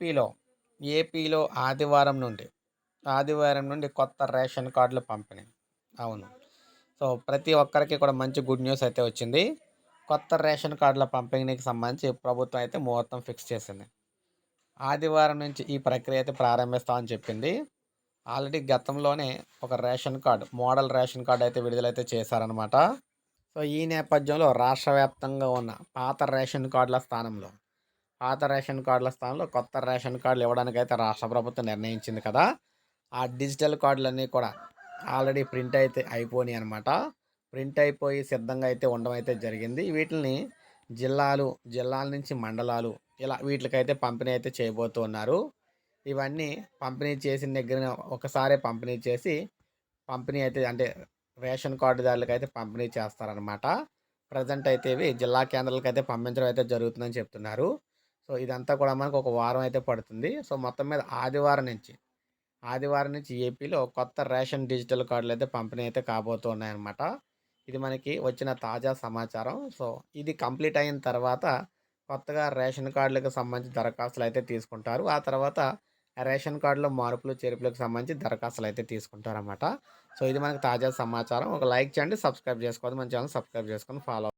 ఏపీలో ఏపీలో ఆదివారం నుండి ఆదివారం నుండి కొత్త రేషన్ కార్డులు పంపిణీ. అవును. సో ప్రతి ఒక్కరికి కూడా మంచి గుడ్ న్యూస్ అయితే వచ్చింది. కొత్త రేషన్ కార్డుల పంపిణీకి సంబంధించి ప్రభుత్వం అయితే ముహూర్తం ఫిక్స్ చేసింది. ఆదివారం నుంచి ఈ ప్రక్రియ అయితే ప్రారంభిస్తామని చెప్పింది. ఆల్రెడీ గతంలోనే ఒక ration card model ration card అయితే విడుదలైతే చేశారనమాట సో ఈ నేపథ్యంలో రాష్ట్ర వ్యాప్తంగా ఉన్న పాత రేషన్ కార్డుల స్థానంలో పాత రేషన్ కార్డుల స్థానంలో కొత్త రేషన్ కార్డులు ఇవ్వడానికి అయితే రాష్ట్ర ప్రభుత్వం నిర్ణయించింది కదా. ఆ డిజిటల్ కార్డులన్నీ కూడా ఆల్రెడీ ప్రింట్ అయితే అయిపోయినాయి అనమాట ప్రింట్ అయిపోయి సిద్ధంగా అయితే ఉండడం అయితే జరిగింది. వీటిని జిల్లాలు జిల్లాల నుంచి మండలాలు ఇలా వీటికైతే పంపిణీ అయితే చేయబోతూ ఉన్నారు. ఇవన్నీ పంపిణీ చేసిన దగ్గర ఒకసారి పంపిణీ చేసి పంపిణీ అయితే అంటే రేషన్ కార్డుదారులకు అయితే పంపిణీ చేస్తారనమాట ప్రజెంట్ అయితే ఇవి జిల్లా కేంద్రాలకు అయితే పంపించడం అయితే జరుగుతుందని చెప్తున్నారు. సో ఇదంతా కూడా మనకు ఒక వారం అయితే పడుతుంది. సో మొత్తం మీద ఆదివారం నుంచి ఆదివారం నుంచి ఏపీలో కొత్త రేషన్ డిజిటల్ కార్డులు అయితే పంపిణీ అయితే కాబోతున్నాయన్నమాట ఇది మనకి వచ్చిన తాజా సమాచారం. సో ఇది కంప్లీట్ అయిన తర్వాత కొత్తగా రేషన్ కార్డులకు సంబంధించి దరఖాస్తులు అయితే తీసుకుంటారు. ఆ తర్వాత రేషన్ కార్డులో మార్పులు చేర్పులకు సంబంధించి దరఖాస్తులు అయితే తీసుకుంటారన్నమాట. సో ఇది మనకి తాజా సమాచారం. ఒక లైక్ చేయండి సబ్స్క్రైబ్ చేసుకోవద్దు. మన ఛానల్ సబ్స్క్రైబ్ చేసుకొని ఫాలో